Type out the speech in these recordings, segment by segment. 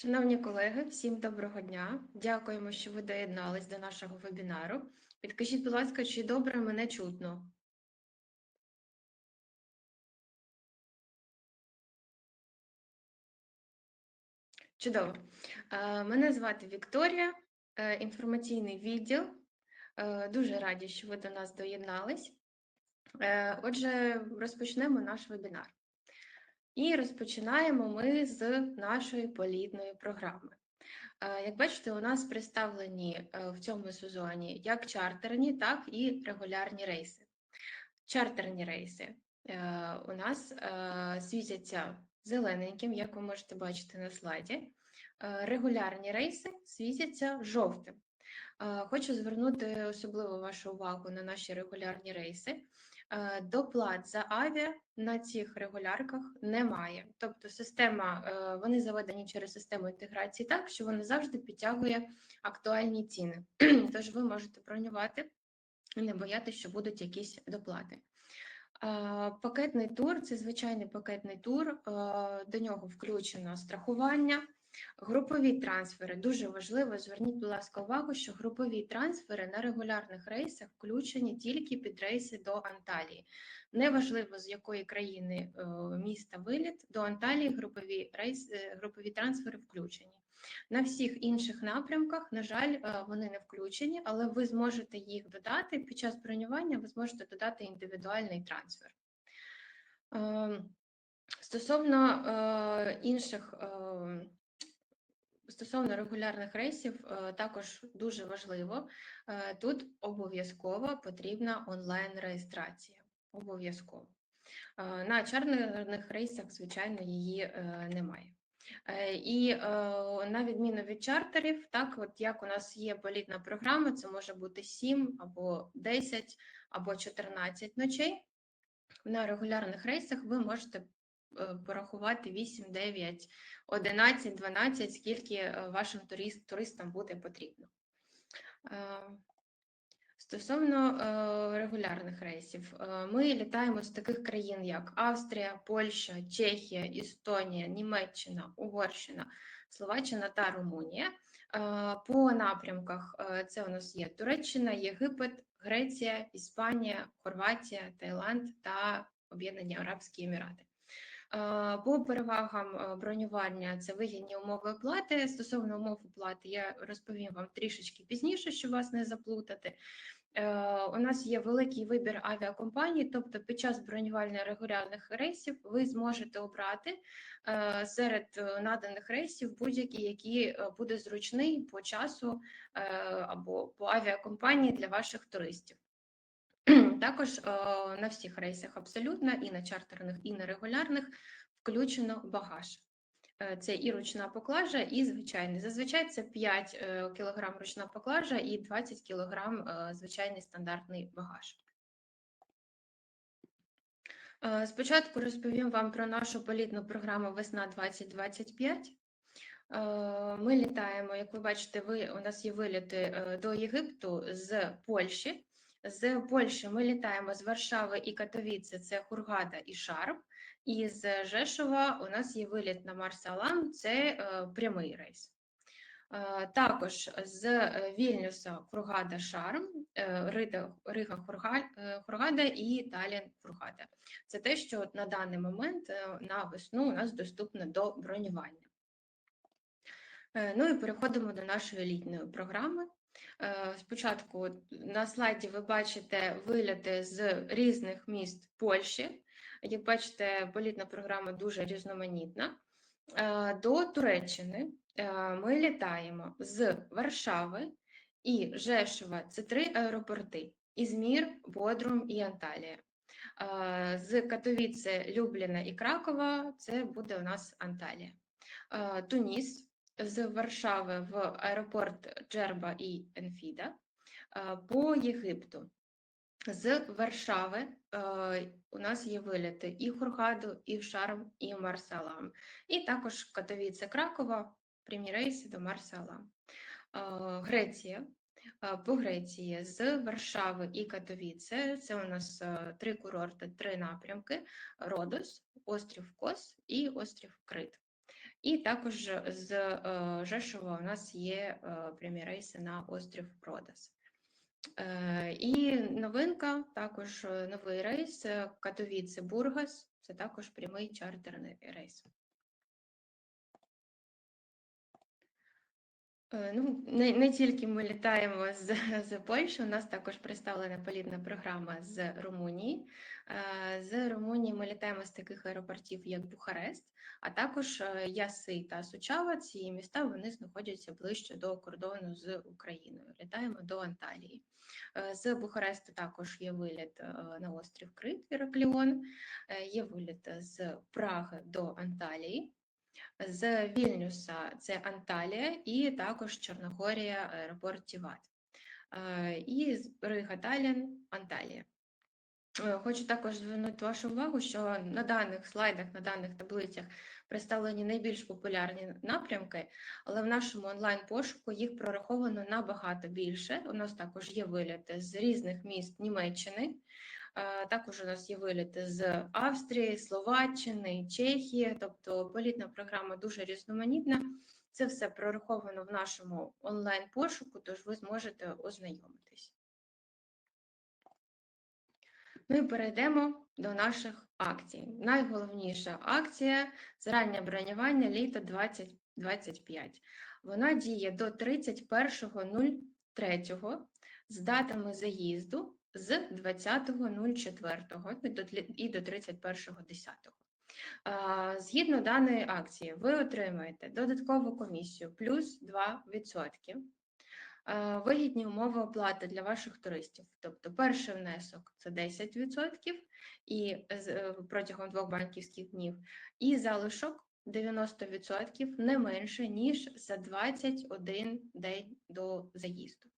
Шановні колеги, всім доброго дня. Дякуємо, що ви доєднались до нашого вебінару. Підкажіть, будь ласка, чи добре мене чутно? Чудово. Е, Мене звати Вікторія, е, інформаційний відділ. Е, Дуже раді, що ви до нас доєднались. Отже, розпочнемо наш вебінар. І розпочинаємо ми з нашої політної програми. Е, Як бачите, у нас представлені е, в цьому сезоні як чартерні, так і регулярні рейси. Чартерні рейси е, у нас світяться зелененьким, як ви можете бачити на слайді. Регулярні рейси світяться жовтим. Хочу звернути особливо вашу увагу на наші регулярні рейси. Е, Доплат за авіа на цих регулярках немає. Тобто, система е, вони заведені через систему інтеграції так, що вона завжди підтягує актуальні ціни. Тож ви можете бронювати і не боятися, що будуть якісь доплати. Е, Пакетний тур це звичайний пакетний тур. До нього включено страхування. Групові трансфери дуже важливо. Зверніть, будь ласка, увагу, що групові трансфери на регулярних рейсах включені тільки під рейси до Анталії. Неважливо, з якої країни е, міста виліт, до Анталії групові рейс, е, групові трансфери включені. На всіх інших напрямках, на жаль, е, вони не включені, але ви зможете їх додати під час бронювання. Ви зможете додати індивідуальний трансфер. Е, Стосовно інших е, Стосовно регулярних рейсів, е, також дуже важливо, е, тут обов'язково потрібна онлайн-реєстрація. Обов'язково. Е, На чартерних рейсах, звичайно, її немає. І на відміну від чартерів, так от як у нас є політна програма, це може бути 7 або 10 або 14 ночей. На регулярних рейсах ви можете порахувати 8, 9, 11, 12, скільки е, вашим турист- туристам буде потрібно. Е, Стосовно е, регулярних рейсів, е, ми літаємо з таких країн, як Австрія, Польща, Чехія, Естонія, Німеччина, Угорщина, Словаччина та Румунія. Е, По напрямках е, це у нас є Туреччина, Єгипет, Греція, Іспанія, Хорватія, Таїланд та Об'єднані Арабські Емірати. По перевагам е, бронювання це вигідні умови оплати. Стосовно умов оплати, я розповім вам трішечки пізніше, щоб вас не заплутати. Е, У нас є великий вибір авіакомпаній, тобто під час бронювання регулярних рейсів ви зможете обрати е, серед наданих рейсів будь-який, який буде зручний по часу або по авіакомпанії для ваших туристів. Також е, на всіх рейсах абсолютно і на чартерних, і на регулярних включено багаж. Е, Це і ручна поклажа, і звичайний. Зазвичай це 5 кг ручна поклажа і 20 кг звичайний стандартний багаж. Е, Спочатку розповім вам про нашу політну програму Весна 2025. Е, Ми літаємо, як ви бачите, ви, у нас є виліти е, до Єгипту з Польщі. З Польщі ми літаємо з Варшави і Катовіце, це Хургада і Шарм. І з Жешова у нас є виліт на Марс-Алам, це е, прямий рейс. Е, Також з е, Вільнюса Хургада Шарм, Рига Хургада і Талін Хургада. Це те, що на даний момент на весну у нас доступно до бронювання. Ну і переходимо до нашої літньої програми. Е, Спочатку на слайді ви бачите виліти з різних міст Польщі. Як бачите, політна програма дуже різноманітна. Е, До Туреччини е, ми літаємо з Варшави і Жешова. Це три аеропорти: Ізмір, Бодрум і Анталія. З Катовіце, Любліна і Кракова це буде у нас Анталія. Туніс з Варшави в аеропорт Джерба і Енфіда е, по Єгипту. З Варшави е, у нас є виліти і Хургаду, і в Шарм, і в Марсалам. І також Катовіце Кракова, прямі рейси до Марсалам. Е, Греція. Е, По Греції з Варшави і Катовіце. Це у нас е, три курорти, три напрямки: Родос, острів Кос і острів Крит. І також з е, Жешова у нас є е, прямі рейси на острів Продас. Е, І новинка, також новий рейс Катовіце Бургас. Це також прямий чартерний рейс. Ну, не, не тільки ми літаємо з, з Польщі, у нас також представлена політна програма з Румунії. Е, З Румунії ми літаємо з таких аеропортів, як Бухарест, а також е, Яси та Сучава. Ці міста вони знаходяться ближче до кордону з Україною. Літаємо до Анталії. Е, З Бухаресту також є виліт е, на острів Крит Іракліон, е, є виліт з Праги до Анталії. З Вільнюса це Анталія і також Чорногорія, аеропорт Тіват. Е, І Рига Талін, Анталія. Е, Хочу також звернути вашу увагу, що на даних слайдах, на даних таблицях представлені найбільш популярні напрямки, але в нашому онлайн-пошуку їх прораховано набагато більше. У нас також є виліти з різних міст Німеччини. Е, Також у нас є виліти з Австрії, Словаччини, Чехії, тобто політна програма дуже різноманітна. Це все прораховано в нашому онлайн-пошуку, тож ви зможете ознайомитись. Ну і перейдемо до наших акцій. Найголовніша акція це раннє бронювання літо 2025. Вона діє до 31.03 з датами заїзду з 20.04 і до тлі- і до 31.10. Згідно даної акції, ви отримаєте додаткову комісію плюс 2%. Е, Вигідні умови оплати для ваших туристів. Тобто перший внесок це 10% і е, протягом двох банківських днів, і залишок 90% не менше, ніж за 21 день до заїзду.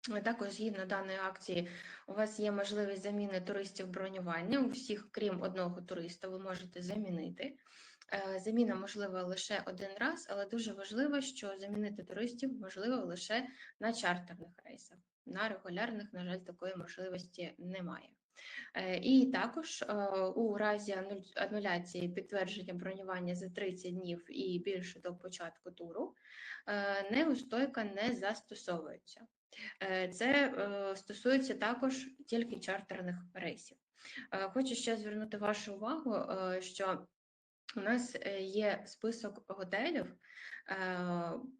Також згідно даної акції, у вас є можливість заміни туристів бронювання. У всіх, крім одного туриста, ви можете замінити. Е, Заміна можлива лише один раз, але дуже важливо, що замінити туристів можливо лише на чартерних рейсах. На регулярних, на жаль, такої можливості немає. Е, І також е, у разі ануляції підтвердження бронювання за 30 днів і більше до початку туру, неустойка не застосовується. Е, Це е, стосується також тільки чартерних рейсів. Е, Хочу ще звернути вашу увагу, що у нас є список готелів,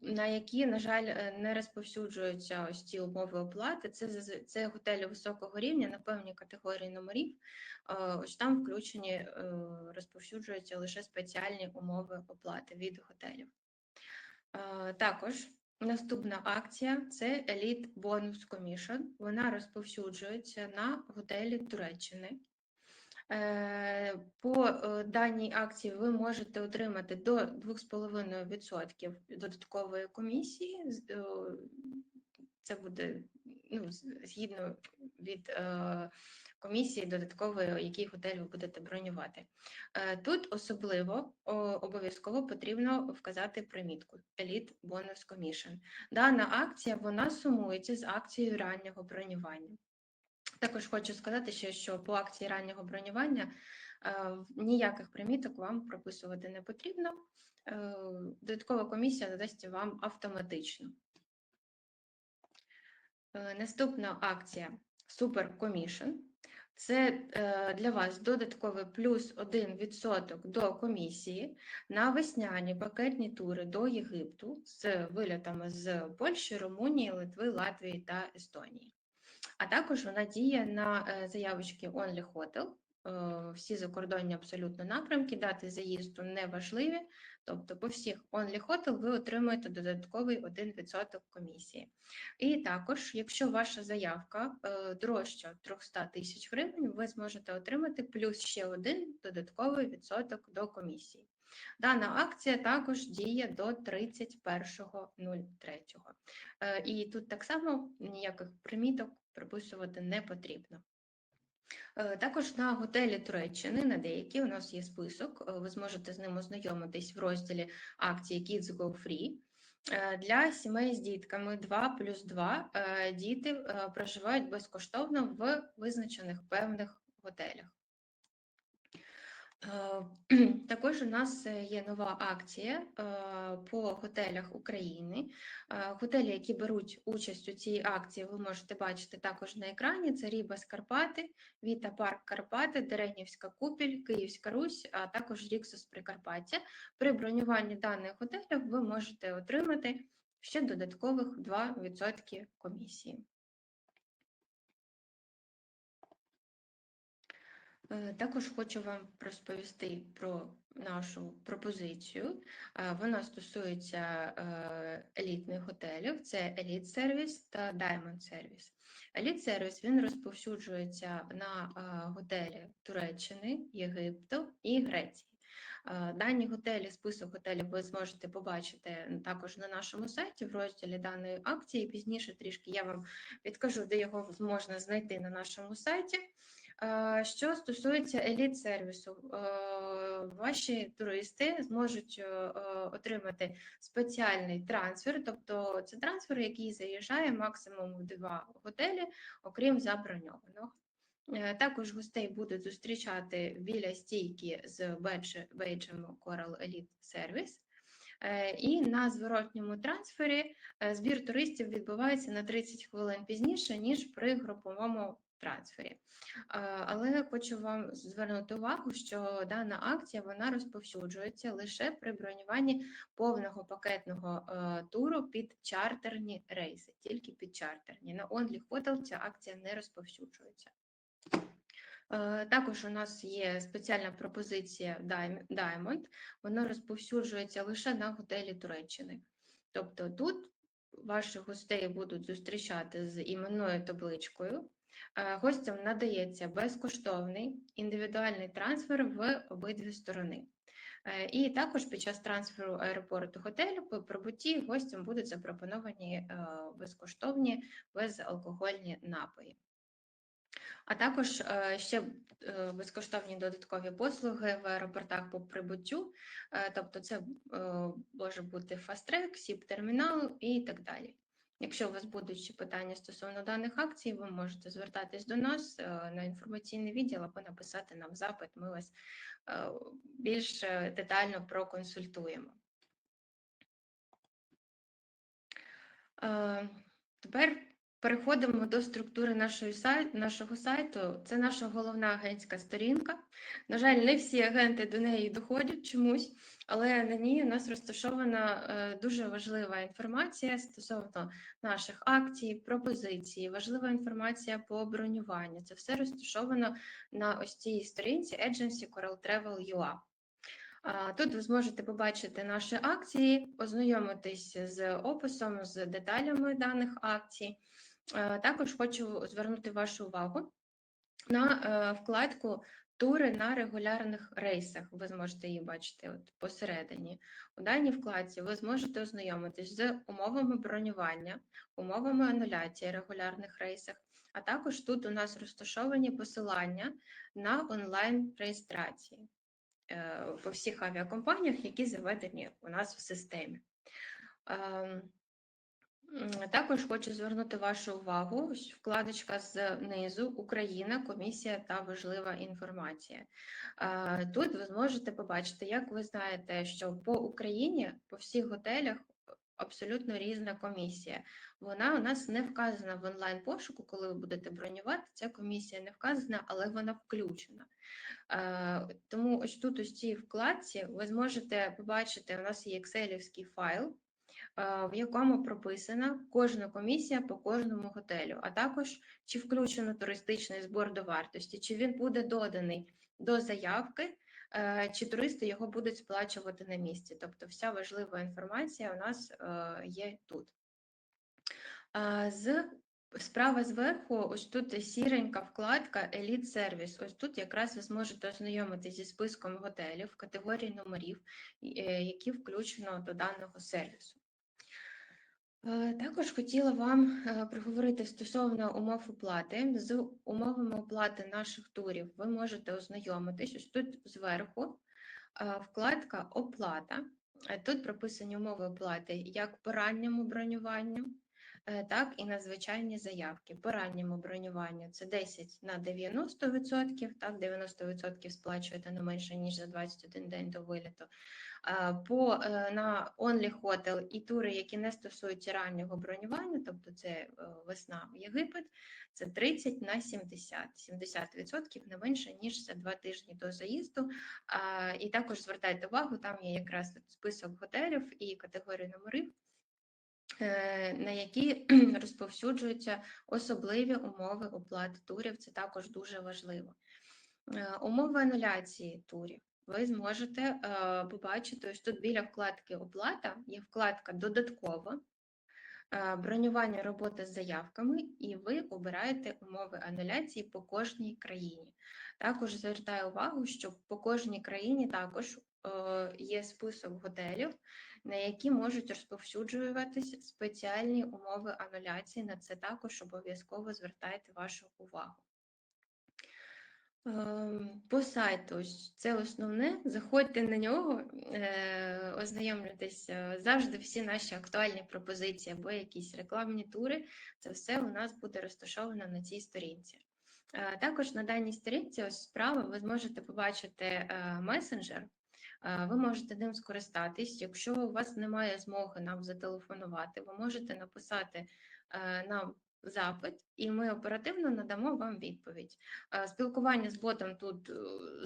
на які, на жаль, не розповсюджуються ось ці умови оплати. Це це готелі високого рівня на певні категорії номерів. Ось там включені, розповсюджуються лише спеціальні умови оплати від готелів. Також наступна акція це Elite Bonus Commission. Вона розповсюджується на готелі Туреччини. Е, По е, даній акції ви можете отримати до 2,5% додаткової комісії. Це буде ну, згідно від е, комісії додаткової, який готель ви будете бронювати. Е, Тут особливо обов'язково потрібно вказати примітку Elite Bonus Commission. Дана акція вона сумується з акцією раннього бронювання. Також хочу сказати, ще, що по акції раннього бронювання е, ніяких приміток вам прописувати не потрібно. Е, Додаткова комісія надасть вам автоматично. Е, Наступна акція Super Commission. Це е, для вас додатковий плюс 1% до комісії на весняні пакетні тури до Єгипту з вильотами з Польщі, Румунії, Литви, Латвії та Естонії. А також вона діє на е, заявочки Only Hotel. Всі закордонні абсолютно напрямки, дати заїзду не важливі. Тобто по всіх Hotel ви отримуєте додатковий 1% комісії. І також, якщо ваша заявка е, дорожча 300 тисяч гривень, ви зможете отримати плюс ще один додатковий відсоток до комісії. Дана акція також діє до 31.03. Е, І тут так само ніяких приміток прописувати не потрібно. Е, Також на готелі Туреччини, на деякі у нас є список, е, ви зможете з ним ознайомитись в розділі акції Kids Go Free. Е, Для сімей з дітками 2 плюс 2 е, діти проживають безкоштовно в визначених певних готелях. Е, Також у нас е, є нова акція е, по готелях України. Готелі, які беруть участь у цій акції, ви можете бачити також на екрані. Це Рібас Карпати, Віта Парк Карпати, Деренівська Купіль, Київська Русь, а також Ріксус Прикарпаття. При бронюванні даних готелів ви можете отримати ще додаткових 2% комісії. Також хочу вам розповісти про нашу пропозицію. Е, Вона стосується е, елітних готелів: це Elite Service та Diamond Service. Elite Service він розповсюджується на е, готелі Туреччини, Єгипту і Греції. Е, Дані готелі, список готелів ви зможете побачити також на нашому сайті в розділі даної акції. Пізніше трішки я вам підкажу, де його можна знайти на нашому сайті. Що стосується еліт сервісу, е, ваші туристи зможуть е, е, отримати спеціальний трансфер, тобто це трансфер, який заїжджає максимум в два готелі, окрім заброньованого. Також гостей будуть зустрічати біля стійки з бейджем Coral Elite Service. І на зворотньому трансфері збір туристів відбувається на 30 хвилин пізніше, ніж при груповому трансфері. Е, Але хочу вам звернути увагу, що дана акція вона розповсюджується лише при бронюванні повного пакетного е, туру під чартерні рейси, тільки під чартерні. На Only Hotel ця акція не розповсюджується. Е, Також у нас є спеціальна пропозиція Diamond. Вона розповсюджується лише на готелі Туреччини. Тобто тут ваших гостей будуть зустрічати з іменною табличкою. Е, Гостям надається безкоштовний індивідуальний трансфер в обидві сторони. Е, І також під час трансферу аеропорту готелю по прибутті гостям будуть запропоновані е, безкоштовні безалкогольні напої. А також ще безкоштовні додаткові послуги в аеропортах по прибуттю, тобто це може бути фаст-трек, сіп-термінал і так далі. Якщо у вас будуть ще питання стосовно даних акцій, ви можете звертатись до нас е, на інформаційний відділ або написати нам запит. Ми вас е, більш е, детально проконсультуємо. Тепер переходимо до структури нашої сайт, нашого сайту. Це наша головна агентська сторінка. На жаль, не всі агенти до неї доходять чомусь, але на ній у нас розташована е, дуже важлива інформація стосовно наших акцій, пропозицій, важлива інформація по бронюванню. Це все розташовано на ось цій сторінці Agency Coral Travel UA. Тут ви зможете побачити наші акції, ознайомитись з описом, з деталями даних акцій. Е, Також хочу звернути вашу увагу на е, вкладку Тури на регулярних рейсах. Ви зможете її бачити от посередині. У даній вкладці ви зможете ознайомитись з умовами бронювання, умовами ануляції регулярних рейсах, а також тут у нас розташовані посилання на онлайн реєстрації е, по всіх авіакомпаніях, які заведені у нас в системі. Також хочу звернути вашу увагу, вкладочка знизу Україна, комісія та важлива інформація. Тут ви зможете побачити, як ви знаєте, що по Україні по всіх готелях абсолютно різна комісія. Вона у нас не вказана в онлайн пошуку, коли ви будете бронювати. Ця комісія не вказана, але вона включена. Тому ось тут, ось цій вкладці, ви зможете побачити, у нас є екселівський файл, в якому прописана кожна комісія по кожному готелю, а також чи включено туристичний збор до вартості, чи він буде доданий до заявки, е, чи туристи його будуть сплачувати на місці. Тобто вся важлива інформація у нас е, є тут. Е, З Справа зверху, ось тут сіренька вкладка Elite Service. Ось тут якраз ви зможете ознайомитися зі списком готелів, категорій номерів, е, які включено до даного сервісу. Е, Також хотіла вам е, проговорити стосовно умов оплати. З умовами оплати наших турів ви можете ознайомитись. Ось тут зверху е, вкладка Оплата. Тут прописані умови оплати як по ранньому бронюванню, так і на звичайні заявки. По ранньому бронюванню це 10 на 90%, так, 90% сплачуєте не менше, ніж за 21 день до виліту. По е, на Only Hotel і тури, які не стосуються раннього бронювання, тобто це е, весна в Єгипет, це 30 на 70. 70% не менше, ніж за два тижні до заїзду. І також звертайте увагу, там є якраз список готелів і категорії номерів, е, на які розповсюджуються особливі умови оплати турів. Це також дуже важливо. Е, Умови ануляції турів. Ви зможете е, побачити, ось тут біля вкладки Оплата є вкладка Додатково, е, бронювання роботи з заявками, і ви обираєте умови ануляції по кожній країні. Також звертаю увагу, що по кожній країні також е, є список готелів, на які можуть розповсюджуватись спеціальні умови ануляції. На це також обов'язково звертайте вашу увагу. Ем, По сайту, це основне. Заходьте на нього, е, ознайомлюйтесь е, завжди всі наші актуальні пропозиції або якісь рекламні тури. Це все у нас буде розташовано на цій сторінці. Е, Також на даній сторінці, ось справа, ви зможете побачити месенджер. Ви можете ним скористатись. Якщо у вас немає змоги нам зателефонувати, ви можете написати нам запит, і ми оперативно надамо вам відповідь. Е, Спілкування з ботом тут е,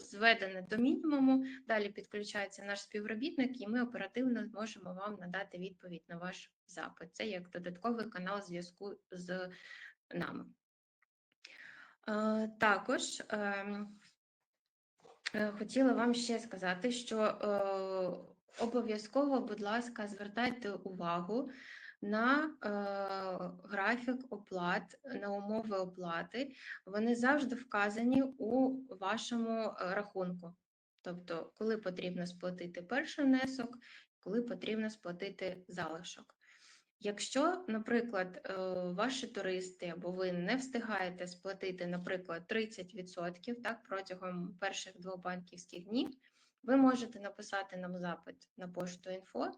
зведене до мінімуму. Далі підключається наш співробітник, і ми оперативно зможемо вам надати відповідь на ваш запит. Це як додатковий канал зв'язку з нами. Е, Також ем, хотіла вам ще сказати, що обов'язково, будь ласка, звертайте увагу на е, графік оплат, на умови оплати. Вони завжди вказані у вашому е, рахунку. Тобто, коли потрібно сплатити перший внесок, коли потрібно сплатити залишок. Якщо, наприклад, е, ваші туристи або ви не встигаєте сплатити, наприклад, 30% так, протягом перших двох банківських днів, ви можете написати нам запит на пошту інфо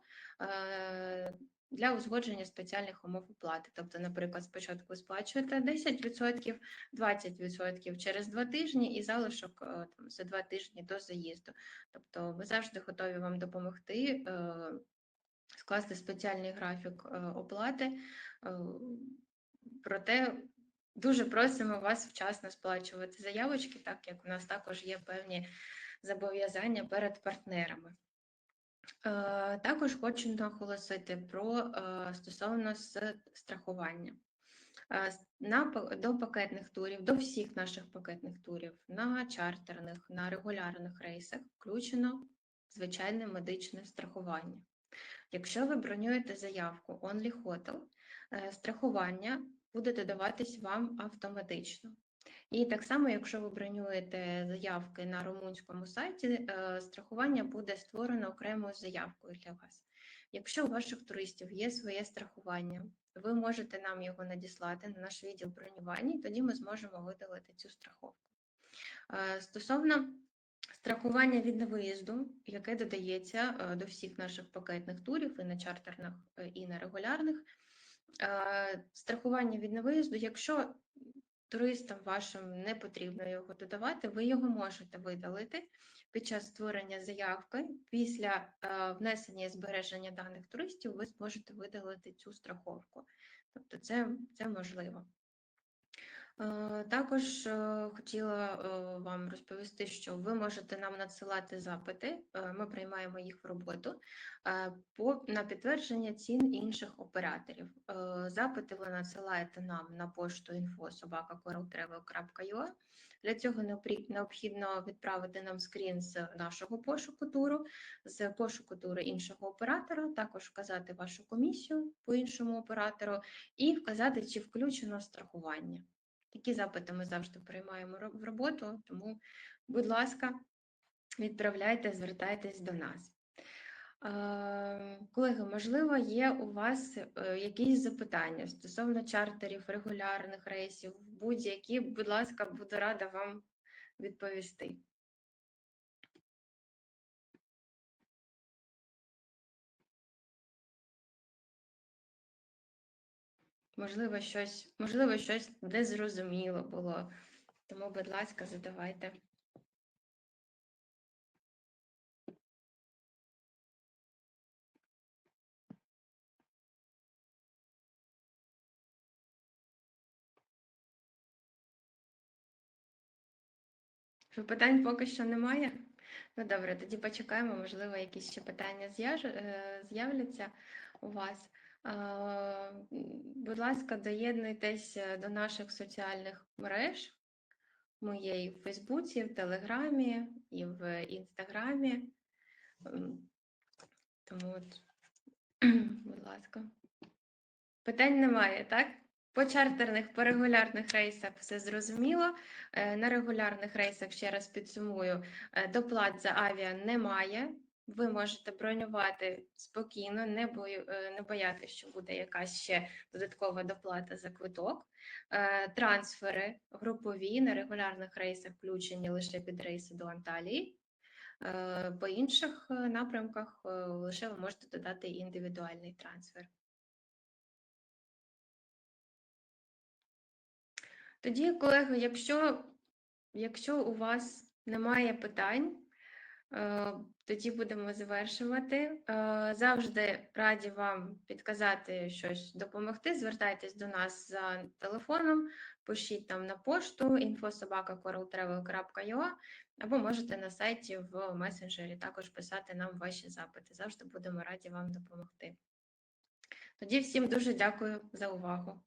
для узгодження спеціальних умов оплати. Тобто, наприклад, спочатку сплачуєте 10%, 20% через два тижні і залишок е, там, за два тижні до заїзду. Тобто, ми завжди готові вам допомогти е, скласти спеціальний графік е, оплати. Проте дуже просимо вас вчасно сплачувати заявочки, так як у нас також є певні зобов'язання перед партнерами. Е, Також хочу наголосити про е, стосовно страхування. Е, На, до пакетних турів, до всіх наших пакетних турів, на чартерних, на регулярних рейсах включено звичайне медичне страхування. Якщо ви бронюєте заявку Only Hotel, страхування буде додаватись вам автоматично. І так само, якщо ви бронюєте заявки на румунському сайті, е, страхування буде створено окремою заявкою для вас. Якщо у ваших туристів є своє страхування, ви можете нам його надіслати на наш відділ бронювання, і тоді ми зможемо видалити цю страховку. Е, Стосовно страхування від невиїзду, яке додається е, до всіх наших пакетних турів і на чартерних, і на регулярних. Страхування від невиїзду, якщо туристам вашим не потрібно його додавати, ви його можете видалити під час створення заявки. Після е, внесення і збереження даних туристів ви зможете видалити цю страховку. Тобто це, це можливо. Е, Також е, хотіла е, вам розповісти, що ви можете нам надсилати запити. Ми приймаємо їх в роботу на підтвердження цін інших операторів. Запити ви надсилаєте нам на пошту info.sobaka.coraltravel.ua. Для цього необхідно відправити нам скрін з нашого пошуку туру, з пошуку туру іншого оператора, також вказати вашу комісію по іншому оператору і вказати, чи включено страхування. Такі запити ми завжди приймаємо в роботу, тому, будь ласка, відправляйте, звертайтесь до нас. Колеги, можливо, є у вас е, якісь запитання стосовно чартерів, регулярних рейсів, будь-які, будь ласка, буду рада вам відповісти. Можливо, щось, можливо, щось незрозуміло було. Тому, будь ласка, задавайте. Питань поки що немає. Ну добре, тоді почекаємо, можливо, якісь ще питання е, з'являться у вас. Будь ласка, доєднуйтесь е, до наших соціальних мереж. І в Фейсбуці, в Телеграмі, і в Інстаграмі. Тому, от, будь ласка. Питань немає, так? По чартерних, по регулярних рейсах все зрозуміло. Е, На регулярних рейсах, ще раз підсумую, е, доплат за авіа немає. Ви можете бронювати спокійно, не бою, е, не боятися, що буде якась ще додаткова доплата за квиток. Е, Трансфери групові на регулярних рейсах включені лише під рейси до Анталії. Е, По інших напрямках лише ви можете додати індивідуальний трансфер. Тоді, колеги, якщо, якщо у вас немає питань, тоді будемо завершувати. Е, Завжди раді вам підказати щось, допомогти. Звертайтесь до нас за телефоном, пишіть нам на пошту info.sobaka.coraltravel.ua або можете на сайті в месенджері також писати нам ваші запити. Завжди будемо раді вам допомогти. Тоді всім дуже дякую за увагу.